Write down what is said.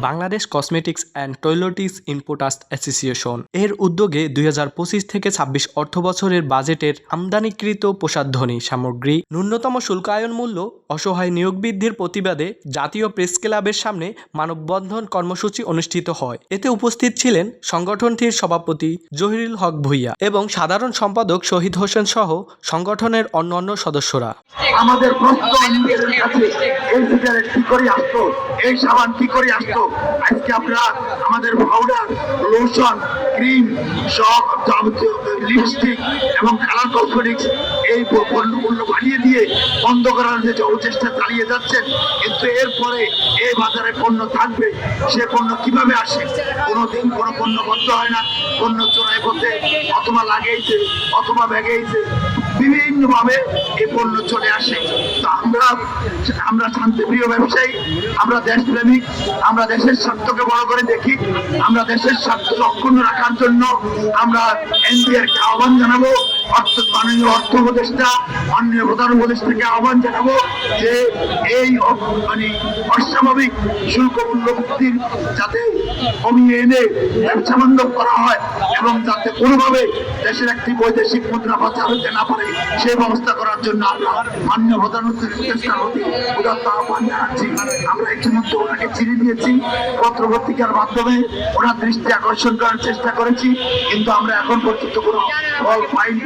Bangladesh cosmetics and toiletries importers association এর উদ্যোগে দুই হাজার পঁচিশ থেকে ছাব্বিশ অর্থ বছরের বাজেটের আমদানিকৃত প্রসাধনী সামগ্রী, ন্যূনতম শুল্কায়ন মূল্য, অসহায় নিয়োগ বৃদ্ধির প্রতিবাদে জাতীয় প্রেস ক্লাবের সামনে মানববন্ধন কর্মসূচি অনুষ্ঠিত হয়। এতে উপস্থিত ছিলেন সংগঠনটির সভাপতি জহিরুল হক ভুইয়া এবং সাধারণ সম্পাদক শহীদ হোসেন সহ সংগঠনের অন্যান্য সদস্যরা। আমাদের প্রশ্ন নিজেদের কাছে এই সিগারেট কি করে আসতো? এই সাবান কি করে আসতো? আজকে আমরা আমাদের পাউডার লোশন ক্রিম সব লিপস্টিক এবং কালার কসমেটিক্স এই পণ্য মূল্য বাড়িয়ে দিয়ে বন্ধ করার যে চেষ্টা চালিয়ে যাচ্ছেন, কিন্তু এরপরে এই বাজারে পণ্য থাকবে, সে পণ্য কীভাবে আসে? কোনোদিন কোনো পণ্য বন্ধ হয় না, পণ্য চোরাই পথে অথবা লাগেইছে, অথবা ব্যাগেইছে বিভিন্ন ভাবে এই পণ্য চলে আসে। তো আমরা আমরা শান্তিপ্রিয় ব্যবসায়ী, আমরা দেশপ্রেমিক, আমরা দেশের স্বার্থকে বড় করে দেখি, আমরা দেশের স্বার্থ অক্ষুণ্ণ রাখার জন্য আমরা এনডিআর কে আহ্বান জানাব অর্থ মাননীয় অর্থ উপদেষ্টা, মাননীয় প্রধান উপদেষ্টাকে আহ্বান জানাব যে এই মানে অস্বাভাবিক শুল্ক মূল্য বৃদ্ধির যাতে কমিয়ে এনে ব্যবসা বান্ধব করা হয় এবং যাতে কোনোভাবে দেশের একটি বৈদেশিক মুদ্রা পাচার হতে না পারে সেই ব্যবস্থা করার জন্য আমরা মাননীয় প্রধানমন্ত্রীর উদাত্ত আহ্বান জানাচ্ছি। আমরা ইতিমধ্যে ওনাকে চিনে দিয়েছি। পত্র পত্রিকার মাধ্যমে ওনার দৃষ্টি আকর্ষণ করার চেষ্টা করেছি। কিন্তু আমরা এখন পর্যন্ত কোনো ফল পাইনি।